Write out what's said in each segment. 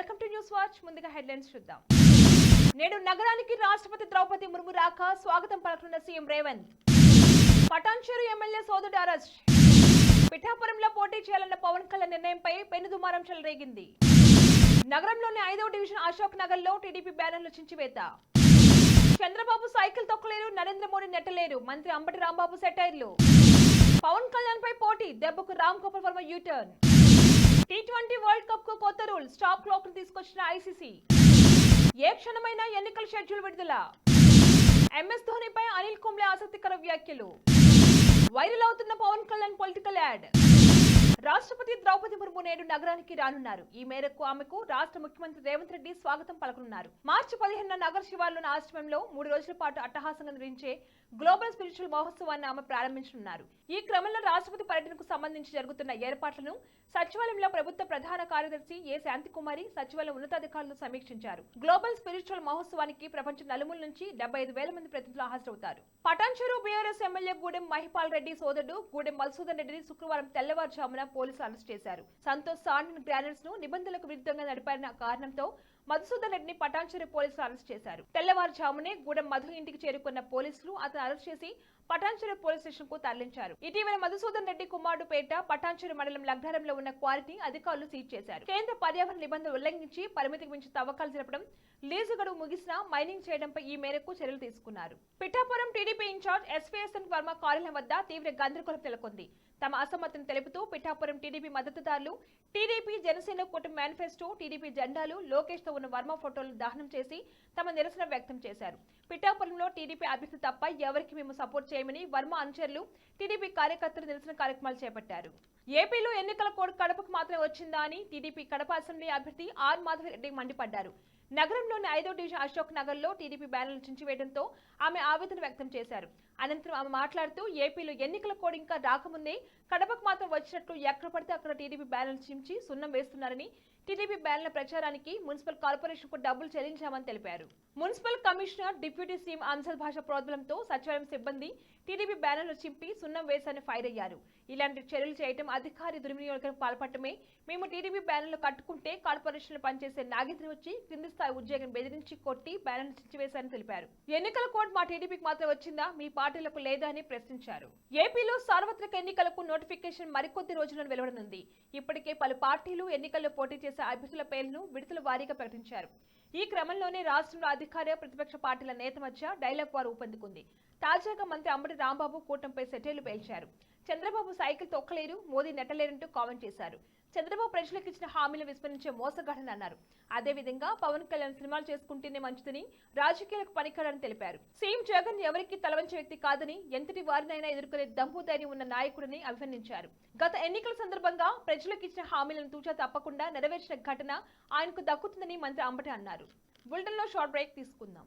Welcome to news watch. ముందుగా headlines చూద్దాం. నేడు నగరానికి రాష్ట్రపతి ద్రౌపది ముర్ము రాక స్వాగతం పలకనున్న సీఎం రేవంత్. పటాన్చేరు ఎమ్మెల్యే సోదరుడు అరెస్ట్ పిఠాపురంలో పోటీ చేయాలన్న పవన్ కళ్యాణ్ నిర్ణయంపై పెనుదుమారం చెలరేగింది. నగరంలోని ఐదవ డివిజన్ అశోక్ నగర్లో టీడీపీ బ్యానర్లు చించివేత. చంద్రబాబు సైకిల్ తొక్కలేరు నరేంద్ర మోడీ నెట్టలేరు మంత్రి అంబటి రాంబాబు సెటైర్లు. పవన్ కళ్యాణ్ పై పోటీ దెబ్బకు Ram Gopal Varma U-turn T twenty world కప్కు కొత్త రూల్ స్టాప్ క్లాక్ను తీసుకొచ్చిన ఐసీసీ ఏ క్షణమైనా ఎన్నికల షెడ్యూల్ విడుదల. ఎంఎస్ ధోనిపై అనిల్ కుంబ్లే ఆసక్తికర వ్యాఖ్యలు. వైరల్ అవుతున్న పవన్ కళ్యాణ్ పొలిటికల్ యాడ్ రాష్ట్రపతి ద్రౌపది ముర్ము నేడు నగరానికి రానున్నారు. ఈ మేరకు ఆమెకు రాష్ట్ర ముఖ్యమంత్రి రేవంత్ రెడ్డి స్వాగతం పలకనున్నారు. మార్చి పదిహేనున నగర శివార్లోని ఆశ్రమంలో మూడు రోజుల పాటు అట్టహాసంగా నిర్వహించే గ్లోబల్ స్పిరిచువల్ మహోత్సవాన్ని ఆమె ప్రారంభించనున్నారు. ఈ క్రమంలో రాష్ట్రపతి పర్యటనకు సంబంధించి జరుగుతున్న ఏర్పాట్లను సచివాలయంలో ప్రభుత్వ ప్రధాన కార్యదర్శి ఏ శాంతికుమారి సచివాలయ ఉన్నతాధికారులు సమీక్షించారు. గ్లోబల్ స్పిరిచువల్ మహోత్సవానికి ప్రపంచ నలుమూల నుంచి డెబ్బై ఐదు వేల మంది ప్రతినిధులు హాజరవుతారు. పటాన్చెరు బీఆర్ఎస్ ఎమ్మెల్యే గూడెం మహిపాల్ రెడ్డి సోదరుడు గూడెం మధుసూదన్ రెడ్డిని శుక్రవారం తెల్లవారుజామున పోలీసులు అరెస్ట్ చేశారు. సంతోష్ సాండ్ గ్రానైట్స్ను నిబంధనలకు విరుద్ధంగా నడిపారన్న కారణంతో మధుసూదన్ రెడ్డిని పటాన్చెరు పోలీసులు అరెస్ట్ చేశారు. తెల్లవారుజామునే గూడెం మధు ఇంటికి చేరుకున్న పోలీసులు అతను అరెస్ట్ చేసి పటాన్చెరు పోలీస్ స్టేషన్కు తరలించారు. ఇటీవల మధుసూదన్ రెడ్డి కుమారుడుపేట పటాన్చెరు మండలం లగ్నారంలో ఉన్న క్వాలిటీ అధికారులు సీజ్ చేశారు. కేంద్ర పర్యావరణ నిబంధనలు ఉల్లంఘించి పరిమితికి మించి తవ్వకాలు జరపడం లీజు గడువు ముగిసినా మైనింగ్ చేయడంపై ఈ మేరకు చర్యలు తీసుకున్నారు. Pithapuram TDP in-charge SVSN Varma కార్యాలయం వద్ద తీవ్ర గందరగోళం నెలకొంది. తమ అసమ్మతిని తెలుపుతూ పిఠాపురం టీడీపీ మద్దతుదారులు టీడీపీ జనసేన కూటమి మేనిఫెస్టో టీడీపీ జెండాలు లోకేష్తో ఉన్న వర్మ ఫోటోలు దహనం చేసి తమ నిరసన వ్యక్తం చేశారు. పిఠాపురంలో టీడీపీ అభ్యర్థి తప్ప ఎవరికి మేము సపోర్ట్ చేయమని వర్మ అనుచరులు టీడీపీ కార్యకర్తలు నిరసన కార్యక్రమాలు చేపట్టారు. ఏపీలో ఎన్నికల కోడ్ కడపకు మాత్రమే వచ్చిందా అని టీడీపీ కడప అసెంబ్లీ అభ్యర్థి ఆర్ మాధవరెడ్డి మండిపడ్డారు. నగరంలోని ఐదో డివిజన్ అశోక్ నగర్లో టీడీపీ బ్యానర్లు చించివేయడంతో ఆమె ఆవేదన వ్యక్తం చేశారు. అనంతరం ఆమె మాట్లాడుతూ ఏపీలో ఎన్నికల కోడ్ ఇంకా రాకముందే కడపకు మాత్రం వచ్చినట్లు ఎక్కడ పడితే అక్కడ టీడీపీ బ్యానర్లు చించి సున్నం వేస్తున్నారని టీడీపీ బ్యానర్ల ప్రచారానికి మున్సిపల్ కార్పొరేషన్కు డబ్బులు చెల్లించామని తెలిపారు. Municipal commissioner deputy CM Ansal Basha ప్రోద్బలంతో సచివాలయం సిబ్బంది టీడీపీ బ్యానర్లు చింపి సున్నం వేశారని ఫైర్ అయ్యారు. ఇలాంటి చర్యలు చేయటం అధికారి దుర్వినియోగం పాల్పడటమే మేము టీడీపీ బ్యానర్లు కట్టుకుంటే కార్పొరేషన్లో పనిచేసే నాగేంద్ర వచ్చి కింది స్థాయి ఉద్యోగం బెదిరించి కొట్టి బ్యానర్లు చించివేశారని తెలిపారు. ఎన్నికల కోడ్ మా టీడీపీకి మాత్రం వచ్చిందా? మీ పార్టీ పార్టీలకు లేదా అని ప్రశ్నించారు. ఏపీలో సార్వత్రిక ఎన్నికలకు నోటిఫికేషన్ మరికొద్ది రోజుల్లో వెలువడనుంది. ఇప్పటికే పలు పార్టీలు ఎన్నికల్లో పోటీ చేసే అభ్యర్థుల పేర్లను విడతల వారీగా ప్రకటించారు. ఈ క్రమంలోనే రాష్ట్రంలో అధికార ప్రతిపక్ష పార్టీల నేత మధ్య డైలాగ్ వారు ఊపందుకుంది. తాజాగా మంత్రి అంబటి రాంబాబు కూటమిపై సెటైలు పేల్చారు. చంద్రబాబు సైకిల్ తొక్కలేరు మోదీ నెట్టలేరంటూ కామెంట్ చేశారు. చంద్రబాబు ప్రజలకు ఇచ్చిన హామీలు విస్మరించే మోసగాడని అన్నారు. అదేవిధంగా పవన్ కళ్యాణ్ సినిమాలు చేసుకుంటేనే మంచిదని రాజకీయాలకు పనికిరాడని తెలిపారు. సీఎం జగన్ ఎవరికి తలవంచే వ్యక్తి కాదని ఎంతటి వారినైనా ఎదుర్కొనే దమ్ము ధైర్యం ఉన్న నాయకుడిని అభివర్ణించారు. గత ఎన్నికల సందర్భంగా ప్రజలకు ఇచ్చిన హామీలను తూచా తప్పకుండా నెరవేర్చిన ఘటన ఆయనకు దక్కుతుందని మంత్రి అంబటి అన్నారు. బులెటిన్లో షార్ట్ బ్రేక్ తీసుకుందాం.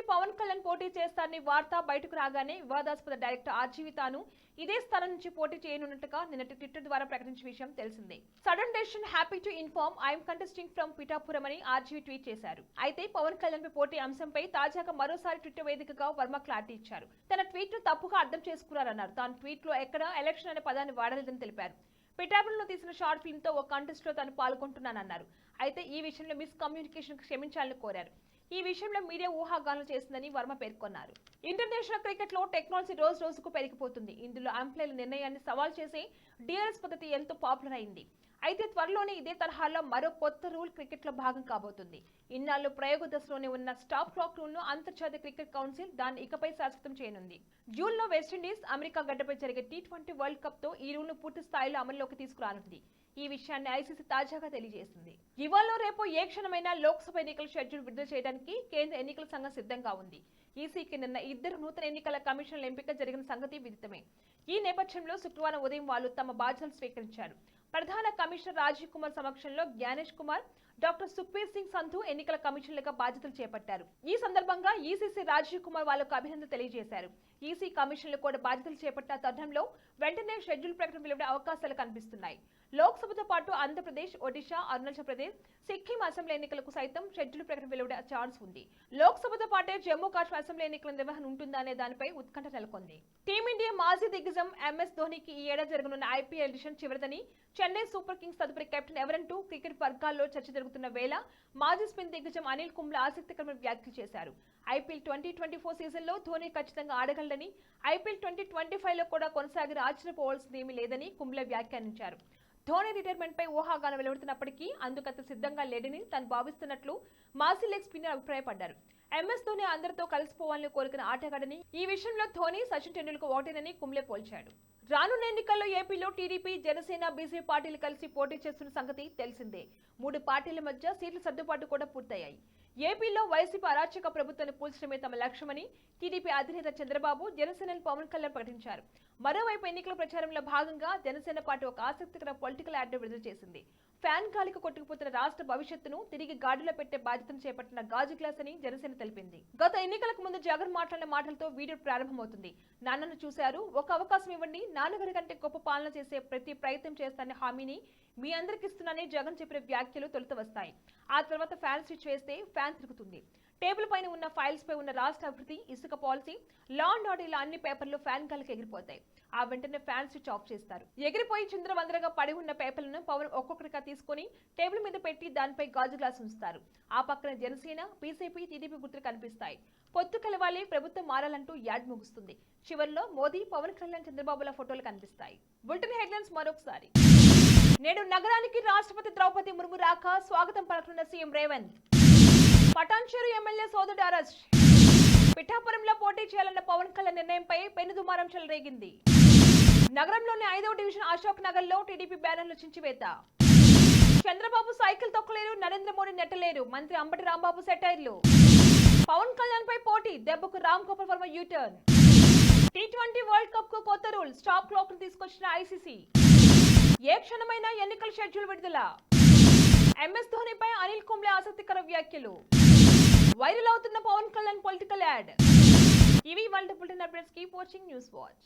నుంచి పవన్ కళ్యాణ్ పోటీ చేస్తారని వార్త బయటకు రాగానే వివాదాస్పద డైరెక్టర్ ఆజీవితాను ఇదే స్థలం నుంచి పోటీ చేయనున్నట్టుగా నిన్నటి ట్విట్టర్ ద్వారా ప్రకటించిన విషయం తెలిసిందే. Sudden decision happy to inform I'm contesting from Pithapuram అని ఆర్జీవి ట్వీట్ చేశారు. అయితే పవన్ కళ్యాణ్ పై పోటీ అంశంపై తాజాగా మరోసారి ట్విట్టర్ వేదికగా వర్మ క్లారిటీ ఇచ్చారు. తన ట్వీట్ను తప్పుగా అర్థం చేసుకున్నారన్నారు. తాను ట్వీట్లో ఎక్కడ ఎలక్షన్ అనే పదాన్ని వాడలేదని తెలిపారు. పిఠాపురంలో తీసిన షార్ట్ ఫిల్మ్తో ఒక కంటెస్ట్లో తాను పాల్గొంటున్నానన్నారు. అయితే ఈ విషయంలో మిస్ కమ్యూనికేషన్ క్షమించాలని కోరారు. ఈ విషయంలో మీడియా ఊహాగానాలు చేసిందని వర్మ పేర్కొన్నారు. ఇంటర్నేషనల్ క్రికెట్లో టెక్నాలజీ రోజు రోజుకు పెరిగిపోతుంది. ఇందులో అంప్లైల నిర్ణయాన్ని సవాల్ చేసే డిఆర్ఎస్ పద్ధతి ఎంతో పాపులర్ అయింది. అయితే త్వరలోనే ఇదే తరహాలో మరో కొత్త రూల్ క్రికెట్లో భాగం కాబోతుంది. ఇన్నాళ్ళు ప్రయోగ దశలోనే ఉన్న స్టాప్ క్లాక్ రూల్ను అంతర్జాతీయ క్రికెట్ కౌన్సిల్ దాన్ని ఇకపై శాశ్వతం చేయనుంది. జూన్లో వెస్టిండీస్ అమెరికా గడ్డపై జరిగే టీ ట్వంటీ వరల్డ్ కప్తో ఈ రూల్ను పూర్తి స్థాయిలో అమల్లోకి తీసుకురానుంది. ఈ విషయాన్ని ఐసీసీ తాజాగా తెలియజేసింది. ఇవాళ రేపు ఏ క్షణమైనా లోక్సభ ఎన్నికల షెడ్యూల్ విడుదల చేయడానికి కేంద్ర ఎన్నికల సంఘం సిద్ధంగా ఉంది. ఈసీకి నిన్న ఇద్దరు నూతన ఎన్నికల కమిషన్ల ఎంపిక జరిగిన సంగతి విదితమే. ఈ నేపథ్యంలో శుక్రవారం ఉదయం వాళ్ళు తమ బాధ్యతలు స్వీకరించారు. ప్రధాన కమిషనర్ రాజీవ్ కుమార్ సమక్షంలో జ్ఞానేష్ కుమార్ డాక్టర్ సుఖ్బీర్ సింగ్ సంధు ఎన్నికల కమిషన్లుగా బాధ్యతలు చేపట్టారు. ఈ సందర్భంగా ఈసీసీ రాజీవ్ కుమార్ వాళ్ళకు అభినందన తెలియజేశారు. ఈసీ కమిషన్లు కూడా బాధ్యతలు చేపట్టిన తరుణంలో వెంటనే షెడ్యూల్ ప్రకటన వెలువడే అవకాశాలు కనిపిస్తున్నాయి. లోక్సభతో పాటు ఆంధ్రప్రదేశ్ ఒడిశా అరుణాచల్ ప్రదేశ్ సిక్కిం అసెంబ్లీ ఎన్నికలకు సైతం షెడ్యూల్ ప్రకటన వెలువడే ఛాన్స్ ఉంది. లోక్సభతో పాటే జమ్మూ కాశ్మీర్ అసెంబ్లీ ఎన్నికల నిర్వహణ ఉంటుందా అనే దానిపై ఉత్కంఠ నెలకొంది. టీమిండియా మాజీ దిగ్గజం ఎంఎస్ ధోనికి ఈ ఏడాది జరగనున్న ఐపీఎల్ ఎడిషన్ చివరిదని చెన్నై సూపర్ కింగ్స్ తదుపరి కెప్టెన్ ఎవరంటూ క్రికెట్ వర్గాల్లో చర్చ జరుగుతున్న వేళ మాజీ స్పిన్ దిగ్గజం అనిల్ కుంబ్ల ఆసక్తికరమైన వ్యాఖ్యలు చేశారు. ఐపీఎల్ ట్వంటీ ట్వంటీ ఫోర్ సీజన్లో ధోని ఖచ్చితంగా ఆడగలడని ఐపీఎల్ ట్వంటీ ట్వంటీ ఫైవ్లో కూడా కొనసాగి ఆశ్చర్యపోవాల్సింది ఏమీ లేదని కుంబ్లే వ్యాఖ్యానించారు. ధోని రిటైర్మెంట్ పై ఊహాగానం వెలువడుతున్నప్పటికీ అందుకంత సిద్ధంగా లేడని తాను భావిస్తున్నట్లు మాజీ లెగ్ స్పిన్నర్ అభిప్రాయపడ్డారు. ఎంఎస్ ధోని అందరితో కలిసిపోవాలని కోరుకున్న ఆటగాడని ఈ విషయంలో ధోని సచిన్ టెండూల్కర్ ఒకటేనని కుంబ్లే పోల్చాడు. రానున్న ఎన్నికల్లో ఏపీలో టీడీపీ జనసేన బీజేపీ పార్టీలు కలిసి పోటీ చేస్తున్న సంగతి తెలిసిందే. మూడు పార్టీల మధ్య సీట్ల సర్దుబాటు కూడా పూర్తయ్యాయి. ఏపీలో వైసీపీ అరాచక ప్రభుత్వాన్ని పోల్చడమే తమ లక్ష్యమని టీడీపీ అధినేత చంద్రబాబు జనసేన పవన్ కళ్యాణ్ ప్రకటించారు. మరోవైపు ఎన్నికల ప్రచారంలో భాగంగా జనసేన పార్టీ ఒక ఆసక్తికర పొలిటికల్ యాడ్ విడుదల చేసింది. ఫ్యాన్ గాలికి కొట్టుకుపోతున్న రాష్ట్ర భవిష్యత్తును తిరిగి గాడిలో పెట్టే బాధ్యతను చేపట్టిన గాజు గ్లాస్ అని జనసేన తెలిపింది. గత ఎన్నికలకు ముందు జగన్ మాట్లాడిన మాటలతో వీడియో ప్రారంభమవుతుంది. నాన్నను చూశారు. ఒక అవకాశం ఇవ్వండి. నాన్నగారి కంటే గొప్ప పాలన చేసే ప్రతి ప్రయత్నం చేస్తానని హామీని మీ అందరికి ఇస్తున్నానని జగన్ చెప్పిన వ్యాఖ్యలు తొలుత వస్తాయి. ఆ తర్వాత ఫ్యాన్ స్విచ్ వేస్తే ఫ్యాన్ తిరుగుతుంది. టేబుల్ పైన ఉన్న ఫైల్స్ పై ఉన్న రాష్ట్ర అభివృద్ధి ఇసుక పాలసీ లా అండ్ ఆర్డర్ ఇలా అన్ని పేపర్లు ఫ్యాన్ కాలకి ఎగిరిపోతాయి. ఆ వెంటనే ఫ్యాన్ స్విచ్ ఆఫ్ చేస్తారు. ఎగిరిపోయి చిందరవందరగా పడి ఉన్న పేపర్లను పవన్ ఒక్కొక్కటిగా తీసుకొని టేబుల్ మీద పెట్టి దానిపై గాజు గ్లాస్ ఉంచుతారు. ఆ పక్కన జనసేన బీజేపీ టీడీపీ గుర్తులు కనిపిస్తాయి. పొత్తు కలవాలి ప్రభుత్వం మారాలంటూ యాడ్ ముగుస్తుంది. చివరిలో మోదీ పవన్ కళ్యాణ్ చంద్రబాబుల ఫోటోలు కనిపిస్తాయి. బులెటిన్ హెడ్లైన్స్ మరొకసారి. నేడు నగరానికి రాష్ట్రపతి ద్రౌపది ముర్ము రాక స్వాగతం పలకనున్న సీఎం రేవంత్. సోదరుడు అరెస్ట్ పిఠాపురంలో పోటీ చేయాలన్న పవన్ కళ్యాణ్ నిర్ణయంపై పెనుదుమారం చెలరేగింది. నగరంలోని ఐదవ డివిజన్ అశోక్ నగర్లో టీడీపీ బ్యానర్లు చించివేత. చంద్రబాబు సైకిల్ తొక్కలేరు నరేంద్ర మోడీ నెట్టలేరు మంత్రి అంబటి రాంబాబు సెటైర్లు. పవన్ కళ్యాణ్ పై పోటీ దెబ్బకు Ram Gopal Varma U-turn. T twenty world కప్కు కొత్త రూల్ స్టాప్ క్లాక్ను తీసుకొచ్చిన ఐసీసీ. ఏ క్షణమైనా ఎన్నికల షెడ్యూల్ విడుదల. ఎంఎస్ ధోనిపై అనిల్ కుంబ్లే ఆసక్తికర వ్యాఖ్యలు. వైరల్ అవుతున్న పవన్ కళ్యాణ్ పొలిటికల్ యాడ్ ఇవి వాళ్ళ bulletin updates. Keep watching news watch